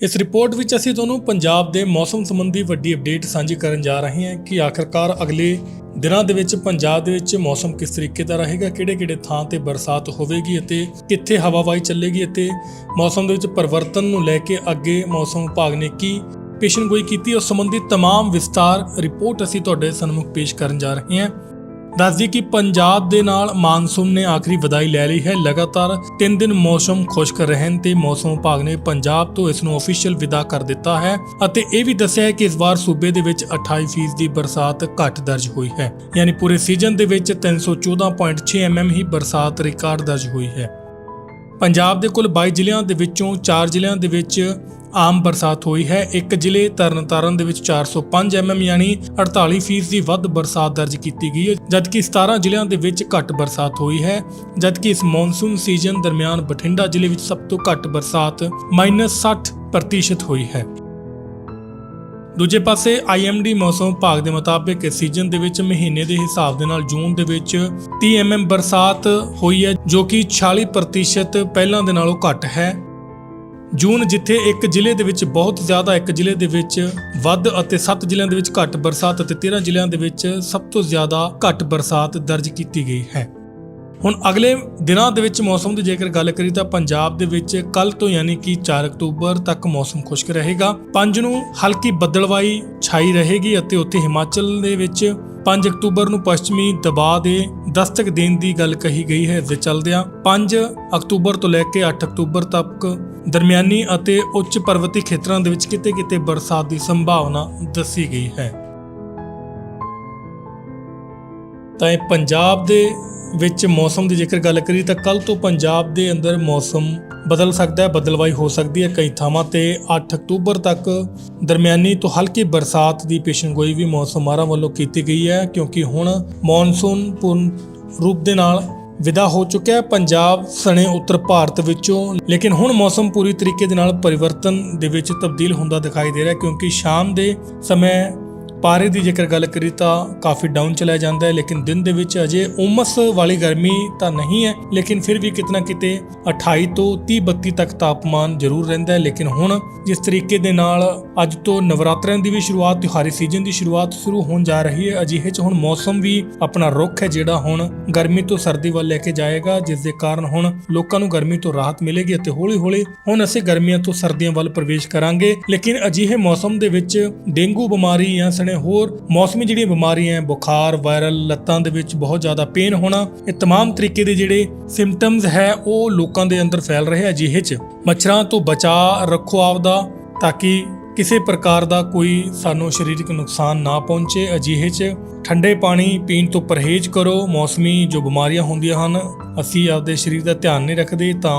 ਇਸ ਰਿਪੋਰਟ ਵਿੱਚ ਅਸੀਂ ਤੁਹਾਨੂੰ ਪੰਜਾਬ ਦੇ ਮੌਸਮ ਸੰਬੰਧੀ ਵੱਡੀ ਅਪਡੇਟ ਸਾਂਝੀ ਕਰਨ ਜਾ ਰਹੇ ਹਾਂ ਕਿ ਆਖਰਕਾਰ ਅਗਲੇ ਦਿਨਾਂ ਦੇ ਵਿੱਚ ਪੰਜਾਬ ਦੇ ਵਿੱਚ ਮੌਸਮ ਕਿਸ ਤਰੀਕੇ ਦਾ ਰਹੇਗਾ ਕਿਹੜੇ-ਕਿਹੜੇ ਥਾਂ ਤੇ ਬਰਸਾਤ ਹੋਵੇਗੀ ਅਤੇ ਕਿੱਥੇ ਹਵਾਵਾਈ ਚੱਲੇਗੀ ਅਤੇ ਮੌਸਮ ਦੇ ਵਿੱਚ ਪਰਿਵਰਤਨ ਨੂੰ ਲੈ ਕੇ ਅੱਗੇ ਮੌਸਮ ਵਿਭਾਗ ਨੇ ਕੀ ਪੇਸ਼ਨਗੋਈ ਕੀਤੀ ਉਸ ਸੰਬੰਧੀ तमाम ਵਿਸਤਾਰ ਰਿਪੋਰਟ ਅਸੀਂ ਤੁਹਾਡੇ ਸਾਹਮਣੇ ਪੇਸ਼ ਕਰਨ ਜਾ ਰਹੇ ਹਾਂ ਦੱਸਦੀ ਕਿ ਪੰਜਾਬ ਦੇ ਨਾਲ ਮਾਨਸੂਨ ਨੇ ਆਖਰੀ ਵਿਦਾਈ ਲੈ ਲਈ ਹੈ। ਲਗਾਤਾਰ 3 ਦਿਨ ਮੌਸਮ ਖੁਸ਼ਕ ਰਹਿਣ ਤੇ ਮੌਸਮ ਵਿਭਾਗ ਨੇ ਪੰਜਾਬ ਤੋਂ ਇਸ ਨੂੰ ਅਫੀਸ਼ੀਅਲ ਵਿਦਾ ਕਰ ਦਿੱਤਾ ਹੈ ਅਤੇ ਇਹ ਵੀ ਦੱਸਿਆ ਹੈ ਕਿ ਇਸ ਵਾਰ ਸੂਬੇ ਦੇ ਵਿੱਚ 28% ਦੀ ਬਰਸਾਤ ਘੱਟ ਦਰਜ ਹੋਈ ਹੈ। ਯਾਨੀ ਪੂਰੇ ਸੀਜ਼ਨ ਦੇ ਵਿੱਚ 314.6 mm ਹੀ ਬਰਸਾਤ ਰਿਕਾਰਡ ਦਰਜ ਹੋਈ ਹੈ। ਪੰਜਾਬ ਦੇ ਕੁੱਲ 22 ਜ਼ਿਲ੍ਹਿਆਂ ਦੇ ਵਿੱਚੋਂ 4 ਜ਼ਿਲ੍ਹਿਆਂ ਦੇ ਵਿੱਚ ਆਮ ਬਰਸਾਤ ਹੋਈ ਹੈ। ਇੱਕ ਜ਼ਿਲ੍ਹੇ ਤਰਨਤਾਰਨ ਦੇ ਵਿੱਚ 405 mm ਯਾਨੀ 48% ਦੀ ਵੱਧ ਬਰਸਾਤ ਦਰਜ ਕੀਤੀ ਗਈ ਹੈ, ਜਦਕਿ 17 ਜ਼ਿਲ੍ਹਿਆਂ ਦੇ ਵਿੱਚ ਘੱਟ ਬਰਸਾਤ ਹੋਈ ਹੈ, ਜਦਕਿ ਇਸ ਮੌਨਸੂਨ ਸੀਜ਼ਨ ਦਰਮਿਆਨ ਬਠਿੰਡਾ ਜ਼ਿਲ੍ਹੇ ਵਿੱਚ ਸਭ ਤੋਂ ਘੱਟ ਬਰਸਾਤ -60% ਹੋਈ ਹੈ। ਦੂਜੇ ਪਾਸੇ IMD ਮੌਸਮ ਵਿਭਾਗ ਦੇ ਮੁਤਾਬਕ ਇਸ ਸੀਜ਼ਨ ਦੇ ਵਿੱਚ ਮਹੀਨੇ ਦੇ ਹਿਸਾਬ ਦੇ ਨਾਲ ਜੂਨ ਦੇ ਵਿੱਚ 30 mm ਬਰਸਾਤ ਹੋਈ ਹੈ, ਜੋ ਕਿ 46% ਪਹਿਲਾਂ ਦੇ ਨਾਲੋਂ ਘੱਟ ਹੈ। ਜੂਨ ਜਿੱਥੇ ਇੱਕ ਜ਼ਿਲ੍ਹੇ ਦੇ ਵਿੱਚ ਬਹੁਤ ਜ਼ਿਆਦਾ ਇੱਕ ਜ਼ਿਲ੍ਹੇ ਦੇ ਵਿੱਚ ਵੱਧ ਅਤੇ 7 ਜ਼ਿਲ੍ਹਿਆਂ ਦੇ ਵਿੱਚ ਘੱਟ ਬਰਸਾਤ ਅਤੇ 13 ਜ਼ਿਲ੍ਹਿਆਂ ਦੇ ਵਿੱਚ ਸਭ ਤੋਂ ਜ਼ਿਆਦਾ ਘੱਟ ਬਰਸਾਤ ਦਰਜ ਕੀਤੀ ਗਈ ਹੈ। ਹੁਣ ਅਗਲੇ ਦਿਨਾਂ ਦੇ ਵਿੱਚ ਮੌਸਮ ਦੀ ਜੇਕਰ ਗੱਲ ਕਰੀ ਤਾਂ ਪੰਜਾਬ ਦੇ ਵਿੱਚ ਕੱਲ ਤੋਂ ਯਾਨੀ ਕਿ 4 ਅਕਤੂਬਰ ਤੱਕ ਮੌਸਮ ਖੁਸ਼ਕ ਰਹੇਗਾ। 5 ਨੂੰ ਹਲਕੀ ਬੱਦਲਵਾਈ ਛਾਈ ਰਹੇਗੀ ਅਤੇ ਉੱਥੇ ਹਿਮਾਚਲ ਦੇ ਵਿੱਚ 5 ਅਕਤੂਬਰ ਨੂੰ ਪੱਛਮੀ ਦਬਾਅ ਦੇ ਦਸਤਕ ਦੇਣ ਦੀ ਗੱਲ ਕਹੀ ਗਈ ਹੈ। ਇਸ ਦੇ ਚੱਲਦਿਆਂ 5 ਅਕਤੂਬਰ ਤੋਂ ਲੈ ਕੇ 8 ਅਕਤੂਬਰ ਤੱਕ ਦਰਮਿਆਨੀ ਅਤੇ ਉੱਚ ਪਰਵਤੀ ਖੇਤਰਾਂ ਦੇ ਵਿੱਚ ਕਿਤੇ-ਕਿਤੇ ਬਰਸਾਤ ਦੀ ਸੰਭਾਵਨਾ ਦੱਸੀ ਗਈ ਹੈ। ਤਾਂ ਇਹ ਪੰਜਾਬ ਦੇ ਵਿੱਚ ਮੌਸਮ ਦੀ ਜੇਕਰ ਗੱਲ ਕਰੀ ਤਾਂ ਕੱਲ ਤੋਂ ਪੰਜਾਬ ਦੇ ਅੰਦਰ ਮੌਸਮ ਬਦਲ ਸਕਦਾ ਹੈ, ਬਦਲਵਾਈ ਹੋ ਸਕਦੀ ਹੈ। ਕਈ ਥਾਵਾਂ ਤੇ 8 ਅਕਤੂਬਰ ਤੱਕ ਦਰਮਿਆਨੀ ਤੋਂ ਹਲਕੀ ਬਰਸਾਤ ਦੀ ਪੇਸ਼ਨਗੋਈ ਵੀ ਮੌਸਮ ਮਾਹਰਾਂ ਵੱਲੋਂ ਕੀਤੀ ਗਈ ਹੈ, ਕਿਉਂਕਿ ਹੁਣ ਮੌਨਸੂਨ ਪੂਰਨ ਰੂਪ ਦੇ ਨਾਲ ਵਿਦਾ ਹੋ ਚੁੱਕਿਆ ਪੰਜਾਬ ਸਣੇ ਉੱਤਰ ਭਾਰਤ ਵਿੱਚੋਂ, ਲੇਕਿਨ ਹੁਣ ਮੌਸਮ ਪੂਰੀ ਤਰੀਕੇ ਦੇ ਨਾਲ ਪਰਿਵਰਤਨ ਦੇ ਵਿੱਚ ਤਬਦੀਲ ਹੁੰਦਾ ਦਿਖਾਈ ਦੇ ਰਿਹਾ ਕਿਉਂਕਿ ਸ਼ਾਮ ਦੇ ਸਮੇਂ ਪਾਰੇ ਦੀ ਜੇਕਰ ਗੱਲ ਕਰੀ ਤਾਂ ਕਾਫੀ ਡਾਊਨ ਚਲਾ ਜਾਂਦਾ ਹੈ, ਲੇਕਿਨ ਦਿਨ ਦੇ ਵਿੱਚ ਅਜੇ ਉਮਸ ਵਾਲੀ ਗਰਮੀ ਤਾਂ ਨਹੀਂ ਹੈ, ਲੇਕਿਨ ਫਿਰ ਵੀ ਕਿਤਨਾ ਕਿਤੇ 28 ਤੋਂ 30 32 ਤੱਕ ਤਾਪਮਾਨ ਜ਼ਰੂਰ ਰਹਿੰਦਾ ਹੈ, ਲੇਕਿਨ ਹੁਣ ਜਿਸ ਤਰੀਕੇ ਦੇ ਨਾਲ ਅੱਜ ਤੋਂ ਨਵਰਾਤਰਿਆਂ ਦੀ ਵੀ ਸ਼ੁਰੂਆਤ, ਤਿਉਹਾਰੀ ਸੀਜ਼ਨ ਦੀ ਸ਼ੁਰੂਆਤ ਸ਼ੁਰੂ ਹੋਣ ਜਾ ਰਹੀ ਹੈ, ਅਜਿਹੇ 'ਚ ਹੁਣ ਮੌਸਮ ਵੀ ਆਪਣਾ ਰੁੱਖ ਹੈ, ਜਿਹੜਾ ਹੁਣ ਗਰਮੀ ਤੋਂ ਸਰਦੀ ਵੱਲ ਲੈ ਕੇ ਜਾਏਗਾ, ਜਿਸ ਦੇ ਕਾਰਨ ਹੁਣ ਲੋਕਾਂ ਨੂੰ ਗਰਮੀ ਤੋਂ ਰਾਹਤ ਮਿਲੇਗੀ ਅਤੇ ਹੌਲੀ-ਹੌਲੀ ਹੁਣ ਅਸੀਂ ਗਰਮੀਆਂ ਤੋਂ ਸਰਦੀਆਂ ਵੱਲ ਪ੍ਰਵੇਸ਼ ਕਰਾਂਗੇ, ਲੇਕਿਨ ਅਜਿਹੇ ਮੌਸਮ ਦੇ ਵਿੱਚ ਡੇਂਗੂ ਬਿਮਾਰੀ ਜਾਂ ਸਣੇ ਹੋਰ ਮੌਸਮੀ ਜਿਹੜੀਆਂ ਬਿਮਾਰੀਆਂ ਹੈ ਬੁਖਾਰ ਵਾਇਰਲ ਲੱਤਾਂ ਦੇ ਵਿੱਚ ਬਹੁਤ ਜ਼ਿਆਦਾ ਪੇਨ ਹੋਣਾ ਇਹ तमाम ਤਰੀਕੇ ਦੇ ਜਿਹੜੇ ਸਿੰਪਟਮਸ ਹੈ ਉਹ ਲੋਕਾਂ ਦੇ ਅੰਦਰ ਫੈਲ ਰਹੇ ਆ ਅਜਿਹੇ 'ਚ ਮੱਛਰਾਂ ਤੋਂ ਬਚਾ ਰੱਖੋ ਆਪਦਾ ਤਾਂ ਕਿ ਕਿਸੇ ਪ੍ਰਕਾਰ ਦਾ ਕੋਈ ਸਾਨੂੰ ਸਰੀਰਕ ਨੁਕਸਾਨ ਨਾ ਪਹੁੰਚੇ ਅਜਿਹੇ 'ਚ ਠੰਡੇ ਪਾਣੀ ਪੀਣ ਤੋਂ ਪਰਹੇਜ਼ ਕਰੋ ਮੌਸਮੀ ਜੋ ਬਿਮਾਰੀਆਂ ਹੁੰਦੀਆਂ ਹਨ ਅਸੀਂ ਆਪਦੇ ਸਰੀਰ ਦਾ ਧਿਆਨ ਨਹੀਂ ਰੱਖਦੇ ਤਾਂ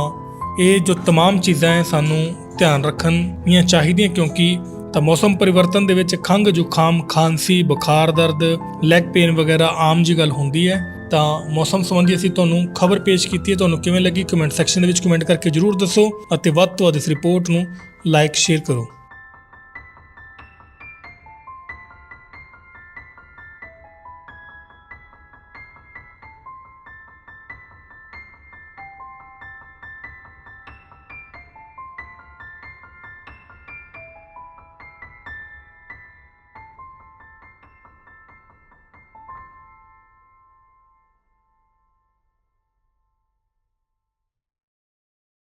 ਇਹ ਜੋ तमाम ਚੀਜ਼ਾਂ ਹੈ ਸਾਨੂੰ ਧਿਆਨ ਰੱਖਣੀਆਂ ਚਾਹੀਦੀਆਂ ਕਿਉਂਕਿ ਤਾਂ ਮੌਸਮ ਪਰਿਵਰਤਨ ਦੇ ਵਿੱਚ ਖੰਘ, ਜ਼ੁਕਾਮ, ਖਾਂਸੀ, ਬੁਖਾਰ ਦਰਦ ਲੈਗ ਪੇਨ ਵਗੈਰਾ ਆਮ ਜੀ ਗੱਲ ਹੁੰਦੀ ਹੈ। ਤਾਂ ਮੌਸਮ ਸੰਬੰਧੀ ਅਸੀਂ ਤੁਹਾਨੂੰ ਖਬਰ ਪੇਸ਼ ਕੀਤੀ ਹੈ। ਤੁਹਾਨੂੰ ਕਿਵੇਂ ਲੱਗੀ? ਕਮੈਂਟ ਸੈਕਸ਼ਨ ਦੇ ਵਿੱਚ ਕਮੈਂਟ ਕਰਕੇ ਜਰੂਰ ਦੱਸੋ ਅਤੇ ਵੱਧ ਤੋਂ ਵੱਧ ਇਸ ਰਿਪੋਰਟ ਨੂੰ ਲਾਈਕ ਸ਼ੇਅਰ ਕਰੋ।